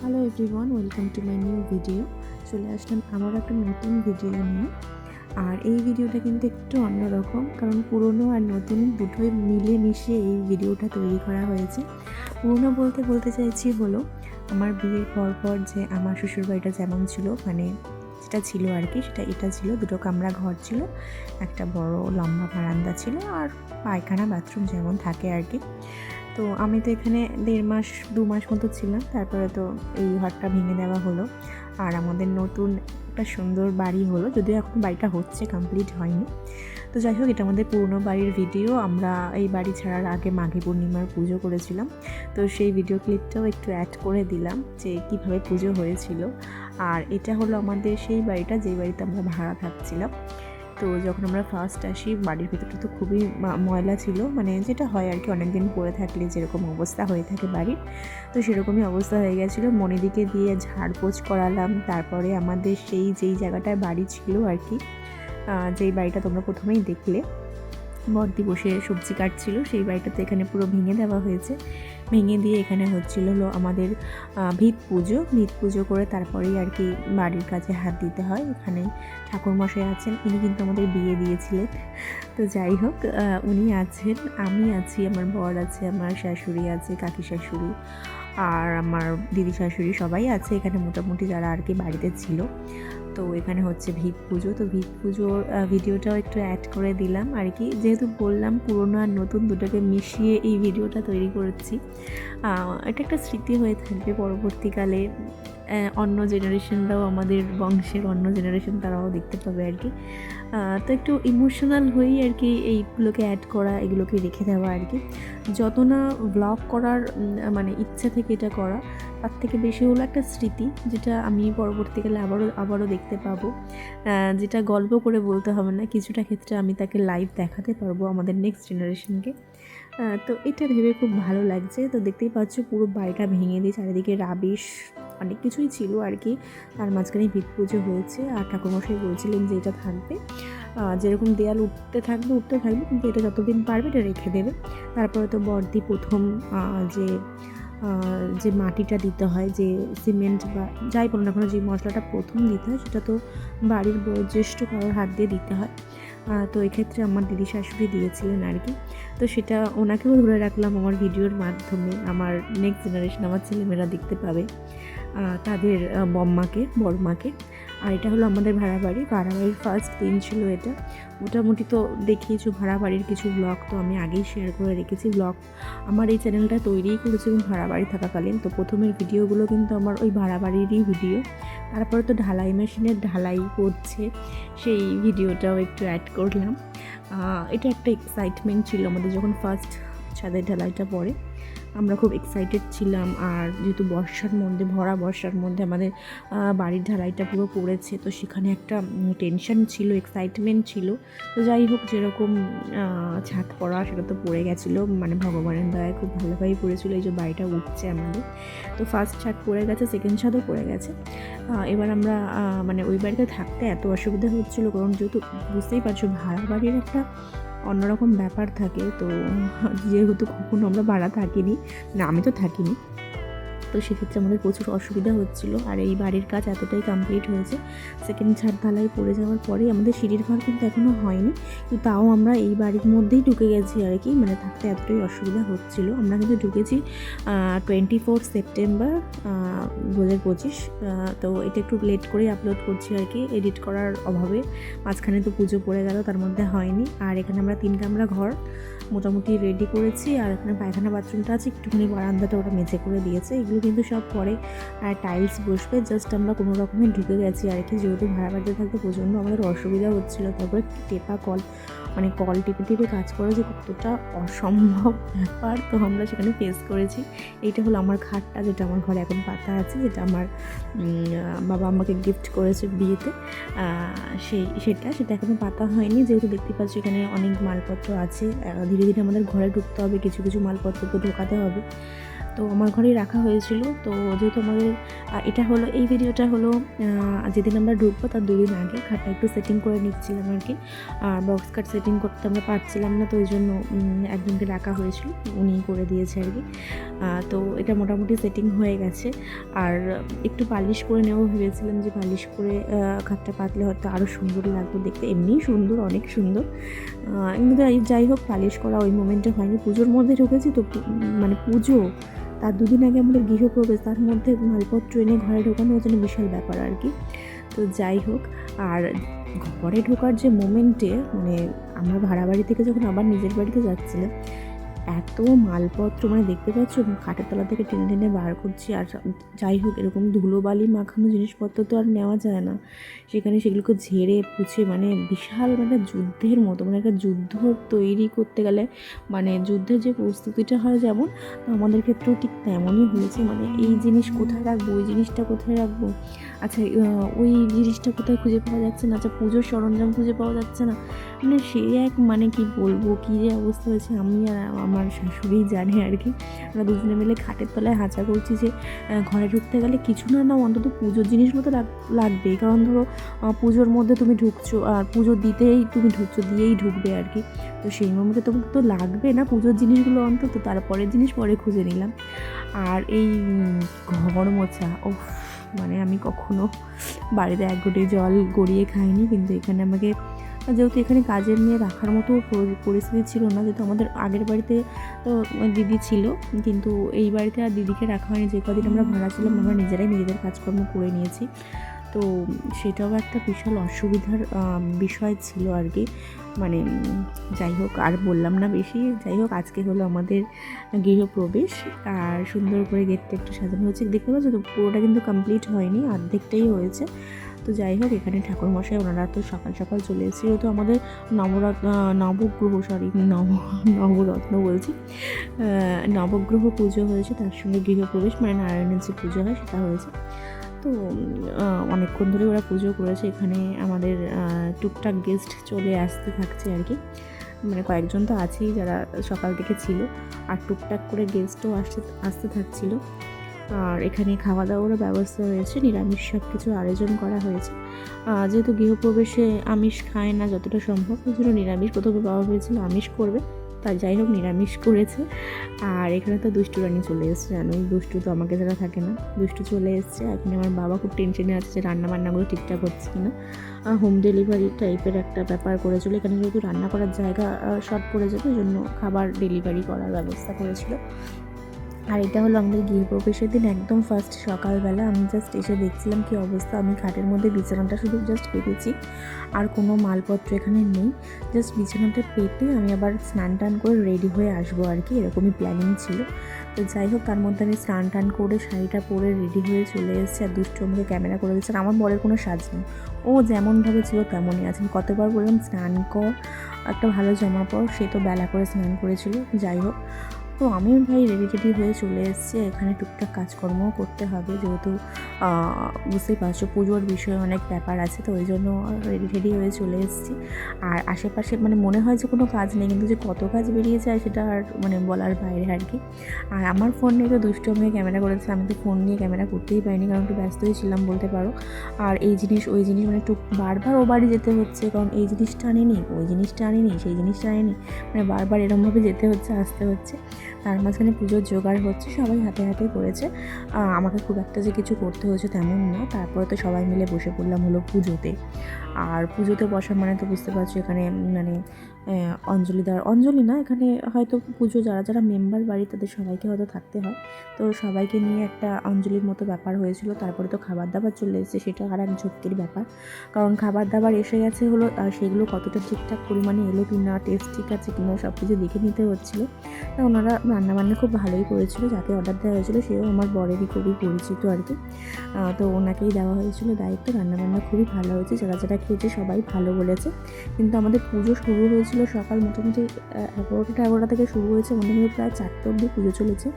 Hello everyone welcome to my new video চলে আসলাম আমার একটা নতুন ভিডিও নিয়ে। আর এই ভিডিওটা কিন্তু একটু অন্যরকম, কারণ পুরনো আর নতুন দুটোই মিলে মিশিয়ে এই ভিডিওটা তৈরি করা হয়েছে। পুরনো বলতে বলতে চাইছি হলো, আমার বিয়ের পর পর যে আমার শ্বশুরবাড়িটা যেমন ছিল মানে যেটা ছিল আর কি সেটা এটা ছিল, দুটো কামরা ঘর ছিল, একটা বড় লম্বা বারান্দা ছিল, আর পায়খানা বাথরুম যেমন থাকে আর কি তো আমি তো এখানে দেড় মাস, দু মাস মতো ছিলাম। তারপরে তো এই ঘরটা ভেঙে দেওয়া হলো। আর আমাদের নতুন একটা সুন্দর বাড়ি হলো। যদিও এখন বাড়িটা হচ্ছে কমপ্লিট হয়নি। তো যাই হোক, এটা আমাদের পুরনো বাড়ির ভিডিও আমরা এই বাড়ি ছাড়ার আগে মাঘী পূর্ণিমার পুজো করেছিলাম। তো সেই ভিডিও ক্লিপটাও একটু অ্যাড করে দিলাম যে কীভাবে পুজো হয়েছিল। আর এটা হলো আমাদের সেই বাড়িটা, যেই বাড়িতে আমরা ভাড়া থাকছিলাম। তো যখন আমরা ফার্স্ট আসি, বাড়ির ভিতরটা তো খুবই ময়লা ছিল। মানে যেটা হয় আর কি অনেক দিন পরে থাকলে যেরকম অবস্থা হয়ে থাকে বাড়ির। তো সেরকমই অবস্থা হয়ে গেছিল। মনিদিকে দিয়ে ঝাড়পোছ করালাম। তারপরে আমাদের সেই যেই জায়গাটায় বাড়ি ছিল আর কি যেই বাড়িটা তোমরা প্রথমেই দেখলে বর্দি বসে সবজি কাটছিল, সেই বাড়িটাতে এখানে পুরো ভেঙে দেওয়া হয়েছে। ভেঙে দিয়ে এখানে হচ্ছিল হলো আমাদের ভিত পুজো। ভিত পুজো করে তারপরেই আর কি বাড়ির কাজে হাত দিতে হয়। এখানে ঠাকুরমশাই আছেন, ইনি কিন্তু আমাদের বিয়ে দিয়েছিলেন। তো যাই হোক উনি আছেন, আমি আছি, আমার বর আছে, আমার শাশুড়ি আছে, কাকি শাশুড়ি, আর আমার দিদি শাশুড়ি সবাই আছে। এখানে মোটামুটি যারা আর কি বাড়িতে ছিল। তো এখানে হচ্ছে ভিত পুজো। তো ভিত পুজোর ভিডিওটাও একটু অ্যাড করে দিলাম। আর কি, যেহেতু বললাম পুরনো আর নতুন দুটোকে মিশিয়ে এই ভিডিওটা তৈরি করেছি এটা একটা স্মৃতি হয়ে থাকবে পরবর্তীকালে। অন্য জেনারেশনরাও আমাদের বংশের অন্য জেনারেশন তারাও দেখতে পাবে আর কি। তো একটু ইমোশনাল হয়েই আর কি এইগুলোকে অ্যাড করা, এগুলোকে রেখে দেওয়া আর কি। যত না ব্লগ করার মানে ইচ্ছা থেকে এটা করা তার থেকে বেশি হলো একটা স্মৃতি, যেটা আমি পরবর্তীকালে আবারও আবারও দেখতে পাবো। যেটা গল্প করে বলতে হবে না, কিছুটা ক্ষেত্রে আমি তাকে লাইভ দেখাতে পারব আমাদের নেক্সট জেনারেশনকে তো এটা ভেবে খুব ভালো লাগছে। তো দেখতেই পাচ্ছ পুরো বাড়িটা ভেঙে দিয়ে চারিদিকে রাবিশ অনেক কিছুই ছিল আর কি। তার মাঝখানে ভিত পুজো হয়েছে আর ঠাকুরমশাই বলছিলেন যে এটা থাকবে। যেরকম দেয়াল উঠতে থাকবে উঠতে থাকবে, কিন্তু এটা যতদিন পারবে এটা রেখে দেবে। তারপরে তো বর্দি প্রথম যে যে মাটিটা দিতে হয়, যে সিমেন্ট বা যাই বলো না কোনো, যে মশলাটা প্রথম দিতে হয়, সেটা তো বাড়ির বয়োজ্যেষ্ঠ কারোর হাত দিয়ে দিতে হয়। তো এক্ষেত্রে আমার দিদি শাশুড়ি দিয়েছিলেন আর কি। তো সেটা ওনাকেও ধরে রাখলাম আমার ভিডিওর মাধ্যমে। আমার নেক্সট জেনারেশন আমার ছেলেমেয়েরা দেখতে পাবে তাদের বম্মাকে, বড়মাকে। আর এটা হলো আমাদের ভাড়া বাড়ি। ভাড়া বাড়ির ফার্স্ট দিন ছিল এটা। মোটামুটি তো দেখিয়েছো ভাড়া বাড়ির কিছু ব্লগ তো আমি আগেই শেয়ার করে রেখেছি ব্লগ আমার এই চ্যানেলটা তৈরিই করেছি এবং ভাড়া বাড়ি থাকাকালীন। তো প্রথমের ভিডিওগুলো কিন্তু আমার ওই ভাড়া বাড়িরই ভিডিও তারপরে তো ঢালাই মেশিনের ঢালাই করছে, সেই ভিডিওটাও একটু অ্যাড করলাম। এটা একটা এক্সাইটমেন্ট ছিল আমাদের যখন ফার্স্ট ছাদের ঢালাইটা পড়ে। আমরা খুব এক্সাইটেড ছিলাম আর যেহেতু বর্ষার মধ্যে, ভরা বর্ষার মধ্যে আমাদের বাড়ির ঢালাইটা পুরো পড়েছে, তো সেখানে একটা টেনশন ছিল এক্সাইটমেন্ট ছিল। তো যাই হোক, যেরকম ছাদ পড়া সেটা তো পড়ে গেছিল। মানে ভগবানের দয়ায় খুব ভালোভাবেই পড়েছিল, এই যে বাড়িটা উঠছে আমাদের। তো ফার্স্ট ছাদ পড়ে গেছে সেকেন্ড ছাদও পড়ে গেছে। এবার আমরা মানে ওই বাড়িতে থাকতে এত অসুবিধা হচ্ছিল, কারণ যেহেতু বুঝতেই পারছ, ভাড়া বাড়ির একটা অন্যরকম ব্যাপার থাকে তো যেহেতু কখনো আমরা ভাড়া থাকিনি না আমি তো থাকিনি তো সেক্ষেত্রে আমাদের প্রচুর অসুবিধা হচ্ছিল। আর এই বাড়ির কাজ এতটাই কমপ্লিট হয়েছে সেকেন্ড ছাদ ঢালাই পড়ে যাওয়ার পরেই আমাদের সিঁড়ির ঘর কিন্তু এখনও হয়নি। কিন্তু তাও আমরা এই বাড়ির মধ্যেই ঢুকে গেছি আর কি মানে থাকতে এতটাই অসুবিধা হচ্ছিল। আমরা কিন্তু ঢুকেছি টোয়েন্টি ফোর সেপ্টেম্বর দু হাজার পঁচিশ তো এটা একটু লেট করেই আপলোড করছি আর কি। এডিট করার অভাবে মাঝখানে তো পুজো পড়ে গেল, তার মধ্যে হয়নি। আর এখানে আমরা তিন কামরা ঘর মোটামুটি রেডি করেছি। আর এখানে পায়খানা বাথরুমটা আছে, একটুখানি বারান্দাটা ওরা মেঝে করে দিয়েছে। এগুলো কিন্তু সব পরে টাইলস বসবে জাস্ট আমরা কোনো রকমে ঢুকে গেছি। আর কি যেহেতু ভাড়া বাড়িতে থাকতে প্রচণ্ড আমাদের অসুবিধা হচ্ছিল, তারপরে টেপা কল মানে কল টিপে টিপে কাজ করা যে কতটা অসম্ভব ব্যাপার, তো আমরা সেখানে ফেস করেছি। এইটা হলো আমার খাটটা, যেটা আমার ঘরে এখন পাতা আছে, যেটা আমার বাবা আমাকে গিফট করেছে বিয়েতে। সেই, সেটা সেটা এখনও পাতা হয়নি। যেহেতু দেখতে পাচ্ছি এখানে অনেক মালপত্র আছে ধীরে ধীরে আমাদের ঘরে ঢুকতে হবে, কিছু কিছু মালপত্র তো ঢোকাতে হবে। তো আমার ঘরেই রাখা হয়েছিল। তো যেহেতু আমাদের এটা হলো, এই ভিডিওটা হলো যেদিন আমরা ঢুকবো তার দুদিন আগে। খাটটা একটু সেটিং করে নিচ্ছিলাম আর কি। আর বক্স কাট সেটিং করতে আমরা পারছিলাম না, তো ওই জন্য একজনকে রাখা হয়েছিল। উনি করে দিয়েছে আর কি। তো এটা মোটামুটি সেটিং হয়ে গেছে। আর একটু পালিশ করে নেব ভেবেছিলাম যে পালিশ করে খাটটা পাতলে হয়তো আরও সুন্দর লাগতো দেখতে। এমনিই সুন্দর, অনেক সুন্দর। কিন্তু যাই হোক, পালিশ করা ওই মোমেন্টে হয়নি। পুজোর মধ্যে ঢুকেছি তো মানে পুজো তার দুদিন আগে আমাদের গৃহপ্রবেশ, তার মধ্যে মালপত্র ট্রেনে ঘরে ঢোকানো হচ্ছে বিশাল ব্যাপার আর কি। তো যাই হোক, আর ঘরে ঢোকার যে মোমেন্টে মানে আমরা ভাড়া বাড়ি থেকে যখন আবার নিজের বাড়িতে যাচ্ছিলাম এত মালপত্র মানে দেখতে পাচ্ছ? খাটের তলা থেকে টেনে টেনে বার করছি। আর যাই হোক, এরকম ধুলোবালি মাখানো জিনিসপত্র তো আর নেওয়া যায় না। সেখানে সেগুলোকে ঝেড়ে পুছে মানে বিশাল মানে যুদ্ধের মতো মানে একটা যুদ্ধ তৈরি করতে গেলে মানে যুদ্ধের যে প্রস্তুতিটা হয় যেমন, আমাদের ক্ষেত্রেও ঠিক তেমনই হয়েছে। মানে এই জিনিস কোথায় রাখব? ওই জিনিসটা কোথায় রাখব? আচ্ছা ওই জিনিসটা কোথায় খুঁজে পাওয়া যাচ্ছে না? আচ্ছা পুজোর সরঞ্জাম খুঁজে পাওয়া যাচ্ছে না। মানে সে এক মানে কি বলব, কী যে অবস্থা হয়েছে আমি আর আমার শাশুড়ি জানে আর কি। আমরা দুজনে মিলে খাটের তলায় হাঁচা করছি যে ঘরে ঢুকতে গেলে কিছু না না, অন্তত পুজোর জিনিসগুলো তো লাগ- লাগবেই কারণ ধরো পুজোর মধ্যে তুমি ঢুকছো, আর পুজো দিতেই তুমি ঢুকছো, দিয়েই ঢুকবে আর কি। তো সেই মোমেন্টে তোমাকে তো লাগবে না পুজোর জিনিসগুলো অন্তত, তারপরের জিনিস পরে খুঁজে নিলাম। আর এই ঘর মোছা ও মানে আমি কখনো বাড়িতে এক গোটি জল গড়িয়ে খাইনি, কিন্তু এখানে আমাকে, যেহেতু এখানে কাজের নিয়ে রাখার মতো পরিস্থিতি ছিল না, যেহেতু আমাদের আগের বাড়িতে তো দিদি ছিল, কিন্তু এই বাড়িতে আর দিদিকে রাখা হয়নি, যে কদিন আমরা ভাড়া ছিলাম, আমরা নিজেরাই নিজেদের কাজকর্ম করে নিয়েছি। তো সেটাও একটা বিশাল অসুবিধার বিষয় ছিল আর কি। মানে যাই হোক, আর বললাম না বেশি। যাই হোক, আজকে হলো আমাদের গৃহপ্রবেশ। আর সুন্দর করে গেটটা একটু সাজানো হয়েছে। দেখতে পাচ্ছ তো, পুরোটা কিন্তু কমপ্লিট হয়নি, অর্ধেকটাই হয়েছে। তো যাই হোক, এখানে ঠাকুরমশাই, ওনারা তো সকাল সকাল চলে এসেছিল। তো আমাদের নবরত্ন নবগ্রহ সরি নব, নবরত্ন বলছি। নবগ্রহ পুজো হয়েছে, তার সঙ্গে গৃহপ্রবেশ। মানে নারায়ণের যে পুজো হয়, সেটা হয়েছে। তো অনেকক্ষণ ধরে ওরা পুজো করেছে। এখানে আমাদের টুকটাক গেস্ট চলে আসতে থাকছে আর কি। মানে কয়েকজন তো আছেই যারা সকাল থেকে ছিল। আর টুকটাক করে গেস্টও আসতে আসতে থাকছিল। আর এখানে খাওয়া দাওয়ারও ব্যবস্থা হয়েছে নিরামিষ সব কিছু আয়োজন করা হয়েছে। যেহেতু গৃহপ্রবেশে আমিষ খায় না যতটা সম্ভব, ওই জন্য নিরামিষ প্রথমে বাবা হয়েছিল, আমিষ করবে। তাই যাই হোক, নিরামিষ করেছে। আর এখানে তো দুষ্টু রানী চলে এসছে, জানোই। দুষ্টু তো আমাকে ছাড়া থাকে না। দুষ্টু চলে এসছে। এখন আমার বাবা খুব টেনশনে আছে যে রান্না বান্নাগুলো ঠিকঠাক হচ্ছে কিনা। হোম ডেলিভারি টাইপের একটা ব্যাপার করেছিল। এখানে যেহেতু রান্না করার জায়গা শর্ট পড়ে যেত ওই জন্য খাবার ডেলিভারি করার ব্যবস্থা করেছিল। আর এটা হলো আমাদের গৃহপ্রবেশের দিন, একদম ফার্স্ট সকালবেলা। আমি জাস্ট এসে দেখছিলাম কি অবস্থা। আমি খাটের মধ্যে বিছানাটা শুধু জাস্ট পেতেছি। আর কোনো মালপত্র এখানে নেই। জাস্ট বিছানাটা পেতে আমি আবার স্নান টান করে রেডি হয়ে আসব আর কি। এরকমই প্ল্যানিং ছিল। তো যাই হোক, তার মধ্যে আমি স্নান টান করে শাড়িটা পরে রেডি হয়ে চলে এসেছি আর দুষ্টু আমাকে ক্যামেরা করে দিচ্ছে আমার বরের কোনো সাজ নেই। ও যেমনভাবে ছিল তেমনই আছে। আমি কতবার বললাম, স্নান কর, একটা ভালো জামা পর। সে তো বেলা করে স্নান করেছিল। যাই হোক তো আমিও ভাই রেডি রেডি হয়ে চলে এসেছি। এখানে টুকটাক কাজকর্মও করতে হবে যেহেতু বুঝতেই পারছ পুজোর বিষয়ে অনেক ব্যাপার আছে, তো ওই জন্য রেডি রেডি হয়ে চলে এসেছি। আর আশেপাশে মানে মনে হয় যে কোনো কাজ নেই, কিন্তু যে কত কাজ বেরিয়ে যায় সেটা আর মানে বলার বাইরে আর কি। আর আমার ফোন নিয়ে তো দুষ্টু আমাকে ক্যামেরা করেছে, আমি তো ফোন নিয়ে ক্যামেরা করতেই পারিনি, কারণ একটু ব্যস্তই ছিলাম বলতে পারো। আর এই জিনিস, ওই জিনিস মানে একটু বারবার ও বাড়ি যেতে হচ্ছে, কারণ এই জিনিসটা আনিনি, ওই জিনিসটা আনিনি, সেই জিনিসটা আনিনি মানে বারবার এরমভাবে যেতে হচ্ছে, আসতে হচ্ছে। তার মাঝখানে পুজোর জোগাড় হচ্ছে, সবাই হাতে হাতে করেছে। আমাকে খুব একটা যে কিছু করতে হয়েছে তেমন না তারপরে তো সবাই মিলে বসে পড়লাম হলো পুজোতে। আর পুজোতে বসা মানে তো বুঝতে পারছ এখানে মানে অঞ্জলি দেওয়ার, অঞ্জলি না, এখানে হয়তো পুজো যারা যারা মেম্বার বাড়ি তাদের সবাইকে হয়তো থাকতে হয়। তো সবাইকে নিয়ে একটা অঞ্জলির মতো ব্যাপার হয়েছিল, তারপরে তো খাবার দাবার চলে এসেছে, সেটা আর এক ঝক্কির ব্যাপার। কারণ খাবার দাবার এসে গেছে হলো আর সেগুলো কতটা ঠিকঠাক পরিমাণে এলো কি না টেস্ট ঠিক আছে কি না সব কিছু দেখে নিতে হচ্ছিল। তা ওনারা রান্নাবান্না খুব ভালোই করেছিল, যাকে অর্ডার দেওয়া হয়েছিল, সেও আমার বরেরই খুবই পরিচিত আর কি। তো ওনাকেই দেওয়া হয়েছিল, দায়িত্ব, রান্নাবান্না খুবই ভালো হয়েছে, যারা যারা খেয়েছে সবাই ভালো বলেছে। কিন্তু আমাদের পুজো শুরু হয়েছিল সকাল মোটামুটি এগারোটা এগারোটা থেকে শুরু হয়েছে মোটামুটি প্রায় চারটে অবধি পুজো চলেছে।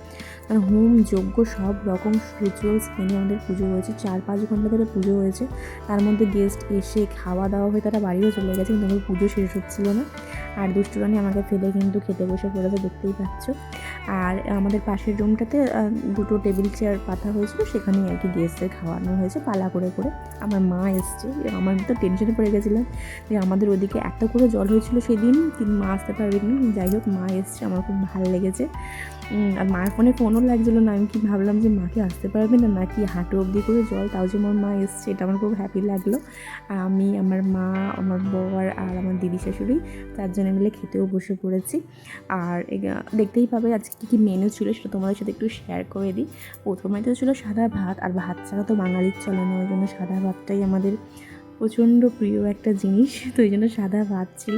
আর হোম, যজ্ঞ সব রকম রিচুয়ালস মেনে আমাদের পুজো হয়েছে। চার পাঁচ ঘণ্টা ধরে পুজো হয়েছে। তার মধ্যে গেস্ট এসে খাওয়া দাওয়া হয়ে তারা বাড়িও চলে গেছে, কিন্তু আমাদের পুজো শেষ হচ্ছিল না। আর দুষ্টুরানি আমাকে ফেলে কিন্তু খেতে বসে পড়েছে, দেখতেই পাচ্ছ। আর আমাদের পাশের রুমটাতে দুটো টেবিল চেয়ার পাতা হয়েছিল, সেখানেই আর কি গেস্টদের খাওয়ানো হয়েছে, পালা করে করে। আমার মা এসছে, আমার তো টেনশনে পড়ে গেছিলাম যে আমাদের ওদিকে এত করে জল হয়েছিল সেদিন, কিন্তু মা আসতে পারবেনি যাই হোক মা এসছে, আমার খুব ভালো লেগেছে। আর মায়ের ফোনে ফোনও লাগছিল না। আমি কি ভাবলাম যে মাকে আসতে পারবে না, নাকি হাঁটু অবধি করে জল? তাও যে আমার মা এসছে, এটা আমার খুব হ্যাপি লাগল। আর আমি, আমার মা, আমার বর আর আমার দিদি শাশুড়ি চারজনে মিলে খেতেও বসে পড়েছি। আর দেখতেই পাবে আজকে কী কী মেনু ছিল, সেটা তোমাদের সাথে একটু শেয়ার করে দিই। প্রথমে তো ছিল সাদা ভাত, আর ভাত ছাড়া তো বাঙালির চলে না, ওই জন্য সাদা ভাতটাই আমাদের প্রচণ্ড প্রিয় একটা জিনিস, তো ওই জন্য সাদা ভাত ছিল।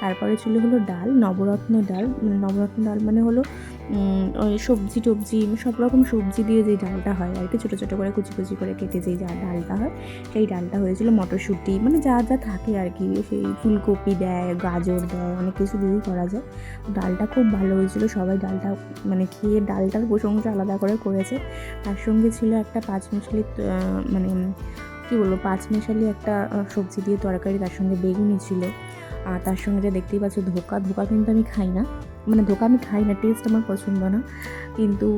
তারপরে ছিল হলো ডাল, নবরত্ন ডাল। মানে নবরত্ন ডাল মানে হলো ওই সবজি টবজি সব রকম সবজি দিয়ে যেই ডালটা হয় আর কি, ছোটো ছোটো করে কুচি কুচি করে কেটে যেই যা ডালটা হয়, সেই ডালটা হয়েছিল মটরশুঁটি মানে যা যা থাকে আর কি, সেই ফুলকপি দেয়, গাজর দেয়, অনেক কিছু দিয়েই করা যায়। ডালটা খুব ভালো হয়েছিল, সবাই ডালটা মানে খেয়ে ডালটার প্রশংসা আলাদা করে করেছে। তার সঙ্গে ছিল একটা পাঁচমিশালি মানে কী বলব, পাঁচ পাঁচমিশালি একটা সবজি দিয়ে তরকারি তার সঙ্গে বেগুনি ছিল আর তার সঙ্গে যে দেখতেই পাচ্ছ ধোকা ধোকা কিন্তু আমি খাই না। মানে ধোকা আমি খাই না টেস্ট আমার পছন্দ না। কিন্তু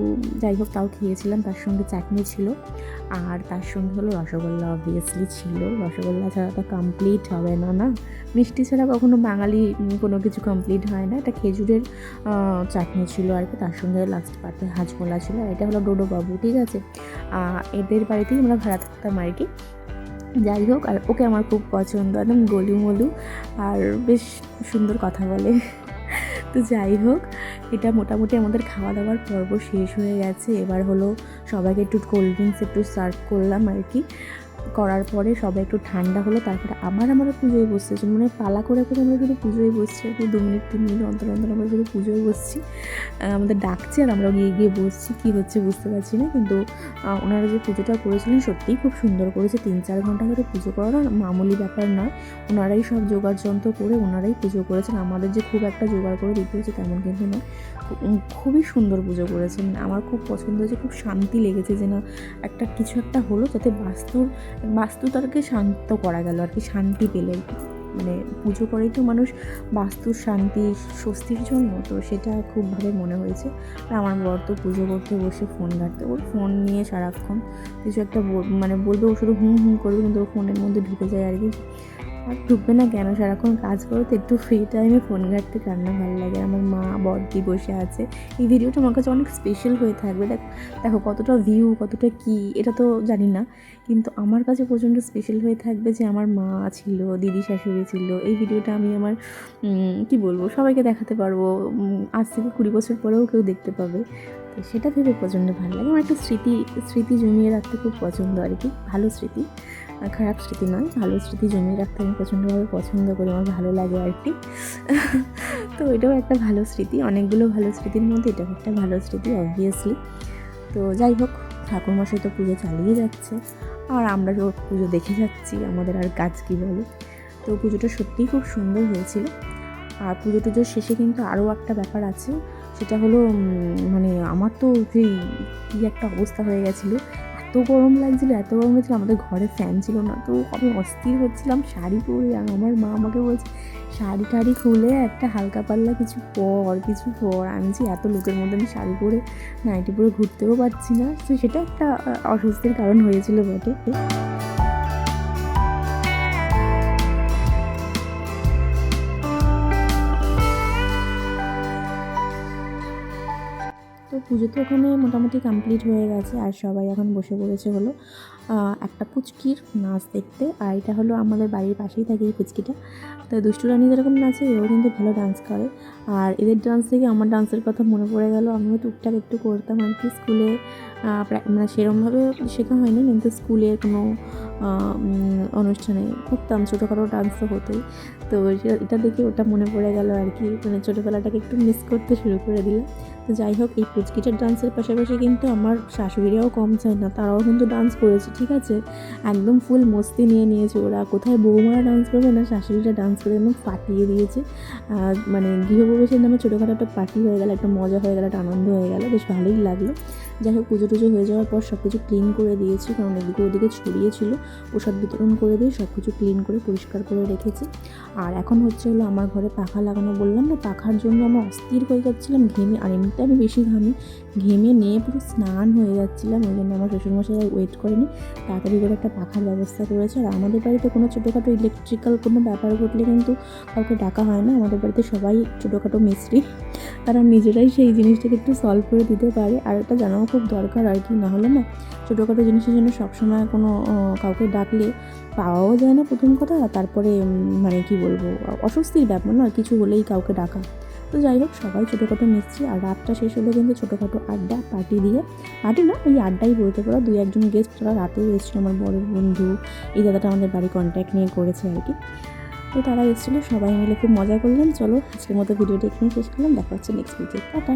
যাই হোক, তাও খেয়েছিলাম, তার সঙ্গে চাটনি ছিল। আর তার সঙ্গে হলো রসগোল্লা অবভিয়াসলি ছিল। রসগোল্লা ছাড়া তো কমপ্লিট হবে না না? মিষ্টি ছাড়া কখনো বাঙালি কোনো কিছু কমপ্লিট হয় না। এটা খেজুরের চাটনি ছিল আর কি, তার সঙ্গে লাস্ট পাতে হাজমোলা ছিল। আর এটা হলো ডোডো বাবু ঠিক আছে? এদের বাড়িতেই আমরা ভাড়া থাকতাম আর কি। যাই হোক আর ওকে আমার খুব পছন্দ, একদম গলু মলু আর বেশ সুন্দর কথা বলে। তো যাই হোক এটা মোটামুটি আমাদের খাওয়া দাওয়ার পর্ব শেষ হয়ে গেছে। এবার হলো সবাইকে একটু কোল্ড ড্রিঙ্কস একটু সার্ভ করলাম আর কি। করার পরে সবাই একটু ঠান্ডা হলো, তারপরে আবার আমরা পুজোয় বসতেছি মানে পালা করে করে আমরা শুধু পুজোয় বসছি, আর দু মিনিট, তিন মিনিট অন্তর অন্তর আমরা শুধু পুজোয় বসছি। আমাদের ডাকছে আর আমরা গিয়ে গিয়ে বসছি, কী হচ্ছে বুঝতে পারছি না, কিন্তু ওনারা যে পুজোটা করেছিলেন সত্যিই খুব সুন্দর করেছে। তিন চার ঘণ্টা ধরে পুজো করানো মামুলি ব্যাপার নয়, ওনারাই সব জোগাড় যন্ত্র করে ওনারাই পুজো করেছেন। আমাদের যে খুব একটা জোগাড় করে দিতে হয়েছে তেমন কিন্তু না খুবই সুন্দর পুজো করেছেন। আমার খুব পছন্দ হয়েছে, খুব শান্তি লেগেছে যে না একটা কিছু একটা হলো, যাতে বাস্তুর বাস্তুটাকে শান্ত করা গেল, আর কি শান্তি পেলে। মানে পুজো করেই তো মানুষ বাস্তুর শান্তি, স্বস্তির জন্য, তো সেটা খুব ভালো মনে হয়েছে। আর আমার বর তো পুজো করতে বসে ফোন ঘাটতে, ওর ফোন নিয়ে সারাক্ষণ কিছু একটা মানে বলবে ও শুধু হুম হুম করবে, কিন্তু ও ফোনের মধ্যে ঢুকে যায় আর কি। আর ঢুকবে না কেন? সারাক্ষণ কাজ করো তো, একটু ফ্রি টাইমে ফোন ঘাটতে কান্না ভালো লাগে? আমার মা বড়দি বসে আছে। এই ভিডিওটা আমার কাছে অনেক স্পেশাল হয়ে থাকবে। দেখ, দেখো কতটা ভিউ কতটা কি, এটা তো জানি না। কিন্তু আমার কাছে প্রচণ্ড স্পেশাল হয়ে থাকবে যে আমার মা ছিল, দিদি শাশুড়ি ছিল। এই ভিডিওটা আমি আমার কি বলব, সবাইকে দেখাতে পারব। আজ থেকে কুড়ি বছর পরেও কেউ দেখতে পাবে। তো সেটা ভেবে প্রচণ্ড ভালো লাগে। আমার একটা স্মৃতি স্মৃতি জমিয়ে রাখতে খুব পছন্দ আর কি। ভালো স্মৃতি। খারাপ স্মৃতি নয়, ভালো স্মৃতি জমিয়ে রাখতে আমি প্রচণ্ডভাবে পছন্দ করি, আমার ভালো লাগে আর কি। তো এটাও একটা ভালো স্মৃতি, অনেকগুলো ভালো স্মৃতির মধ্যে এটাও একটা ভালো স্মৃতি অবভিয়াসলি তো যাই হোক ঠাকুরমশাই তো পুজো চালিয়ে যাচ্ছে, আর আমরা তো পুজো দেখে যাচ্ছি, আমাদের আর কাজ কী বলে। তো পুজোটা সত্যিই খুব সুন্দর হয়েছিল, আর পুজো টুজোর শেষে কিন্তু আরও একটা ব্যাপার আছে, সেটা হলো মানে আমার তো সেই কী একটা অবস্থা হয়ে গেছিল এত গরম লাগছিল, এত গরম লাগছিল, আমাদের ঘরে ফ্যান ছিল না। তো আমি অস্থির হচ্ছিলাম, শাড়ি পরে আর আমার মা আমাকে বলছে, শাড়ি টাড়ি খুলে একটা হালকা পাল্লা কিছু পর কিছু পর। আমি যে এত লোকের মধ্যে আমি শাড়ি পরে নাইটি পরে ঘুরতেও পারছি না। তো সেটা একটা অস্বস্তির কারণ হয়েছিল বটে। পুজো তো ওখানে মোটামুটি কমপ্লিট হয়ে গেছে, আর সবাই এখন বসে পড়েছে হলো একটা পুচকির নাচ দেখতে, আর এটা হলো আমাদের বাড়ির পাশেই থাকে এই পুচকিটা। তো দুষ্টু রানী যেরকম নাচে, এও কিন্তু ভালো ডান্স করে। আর এদের ডান্স থেকে আমার ডান্সের কথা মনে পড়ে গেল, আমিও টুকটাক একটু করতাম আর কি। স্কুলে মানে সেরমভাবে শেখা হয়নি, কিন্তু স্কুলে কোনো অনুষ্ঠানে করতাম, ছোটোখাটো ডান্স তো হতোই। তো এটা- দেখে ওটা মনে পড়ে গেল আর কি। মানে ছোটোবেলাটাকে একটু মিস করতে শুরু করে দিলাম। তো যাই হোক, এই পুচকিটার ডান্সের পাশাপাশি কিন্তু আমার শাশুড়িরাও কম চায় না, তারাও কিন্তু ডান্স করেছে, ঠিক আছে? একদম ফুল মস্তি নিয়ে নিয়েছে ওরা। কোথায় বৌমারা ডান্স করবে না, শাশুড়িরা ডান্স করে একদম ফাটিয়ে দিয়েছে। মানে গৃহপ্রবেশের নামে ছোটোখাটো একটা পার্টি হয়ে গেল, একটা মজা হয়ে গেল, একটা আনন্দ হয়ে গেল, বেশ ভালোই লাগল। যাই হোক, পুজো টুজো হয়ে যাওয়ার পর সব কিছু ক্লিন করে দিয়েছি, কারণ এদিকে ওদিকে ছড়িয়েছিল প্রসাদ বিতরণ করে দিয়ে সব কিছু ক্লিন করে পরিষ্কার করে রেখেছি। আর এখন হচ্ছে হলো আমার ঘরে পাখা লাগানো বললাম না, পাখার জন্য আমি অস্থির হয়ে যাচ্ছিলাম, ঘেমে, আর এমনিতে আমি বেশি ঘামি। ঘেমে নিয়ে পুরো স্নান হয়ে যাচ্ছিলাম, ওই জন্য আমার শ্বশুরমশাই আর ওয়েট করেনি। তাড়াতাড়ি করে একটা পাখার ব্যবস্থা করেছে। আর আমাদের বাড়িতে কোনো ছোটোখাটো ইলেকট্রিক্যাল কোনো ব্যাপার ঘটলে কিন্তু কাউকে ডাকা হয় না। আমাদের বাড়িতে সবাই ছোটোখাটো মিস্ত্রি। তারা নিজেরাই সেই জিনিসটাকে একটু সলভ করে দিতে পারে। আর এটা জানাও খুব দরকার আর কি না হলে না ছোটোখাটো জিনিসের জন্য সবসময় কোনো কাউকে ডাকলে পাওয়াও যায় না প্রথম কথা। তারপরে মানে কি বলব, অস্বস্তির ব্যাপার না কিছু হলেই কাউকে ডাকা। তো যাই হোক, সবাই ছোটোখাটো মিশছি আর রাতটা শেষ হলো কিন্তু ছোটোখাটো আড্ডা, পার্টি দিয়ে। পার্টি না, ওই আড্ডাই বলতে পারো, দুই একজন গেস্ট তারা রাতেও এসেছিল, আমার বড়ের বন্ধু, এই দাদাটা আমাদের বাড়ি কন্ট্যাক্ট নিয়ে করেছে আর কি। তো তারা এসেছিল, সবাই মিলে খুব মজা করলাম। চলো, আজকের মতো ভিডিওটা এখানে শেষ করলাম, দেখা হচ্ছে নেক্সট ভিডিও টাটা!